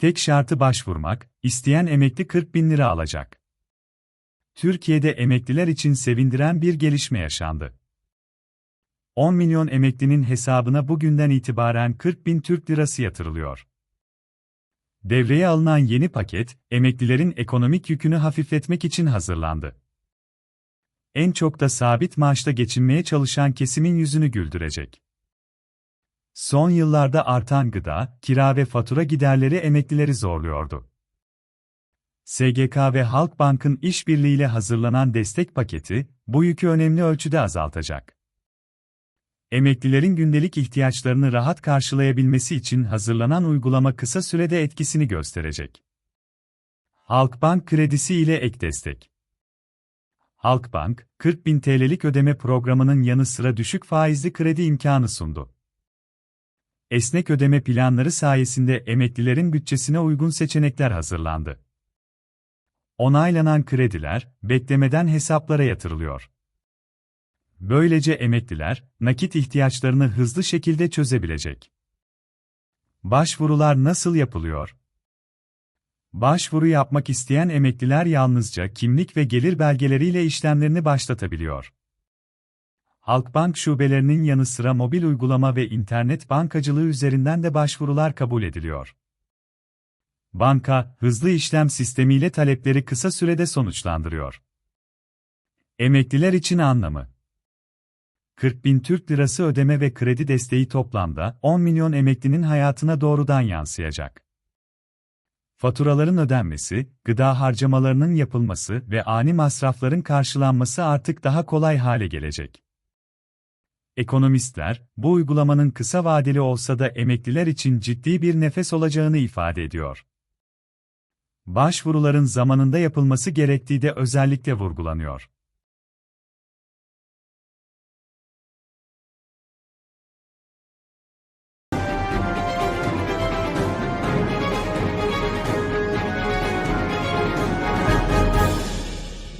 Tek şartı başvurmak, isteyen emekli 40 bin lira alacak. Türkiye'de emekliler için sevindiren bir gelişme yaşandı. 10 milyon emeklinin hesabına bugünden itibaren 40 bin Türk lirası yatırılıyor. Devreye alınan yeni paket, emeklilerin ekonomik yükünü hafifletmek için hazırlandı. En çok da sabit maaşla geçinmeye çalışan kesimin yüzünü güldürecek. Son yıllarda artan gıda, kira ve fatura giderleri emeklileri zorluyordu. SGK ve Halkbank'ın işbirliğiyle hazırlanan destek paketi, bu yükü önemli ölçüde azaltacak. Emeklilerin gündelik ihtiyaçlarını rahat karşılayabilmesi için hazırlanan uygulama kısa sürede etkisini gösterecek. Halkbank kredisi ile ek destek. Halkbank, 40 bin TL'lik ödeme programının yanı sıra düşük faizli kredi imkanı sundu. Esnek ödeme planları sayesinde emeklilerin bütçesine uygun seçenekler hazırlandı. Onaylanan krediler, beklemeden hesaplara yatırılıyor. Böylece emekliler, nakit ihtiyaçlarını hızlı şekilde çözebilecek. Başvurular nasıl yapılıyor? Başvuru yapmak isteyen emekliler yalnızca kimlik ve gelir belgeleriyle işlemlerini başlatabiliyor. Halkbank şubelerinin yanı sıra mobil uygulama ve internet bankacılığı üzerinden de başvurular kabul ediliyor. Banka, hızlı işlem sistemiyle talepleri kısa sürede sonuçlandırıyor. Emekliler için anlamı 40 bin Türk lirası ödeme ve kredi desteği toplamda 10 milyon emeklinin hayatına doğrudan yansıyacak. Faturaların ödenmesi, gıda harcamalarının yapılması ve ani masrafların karşılanması artık daha kolay hale gelecek. Ekonomistler, bu uygulamanın kısa vadeli olsa da emekliler için ciddi bir nefes olacağını ifade ediyor. Başvuruların zamanında yapılması gerektiği de özellikle vurgulanıyor.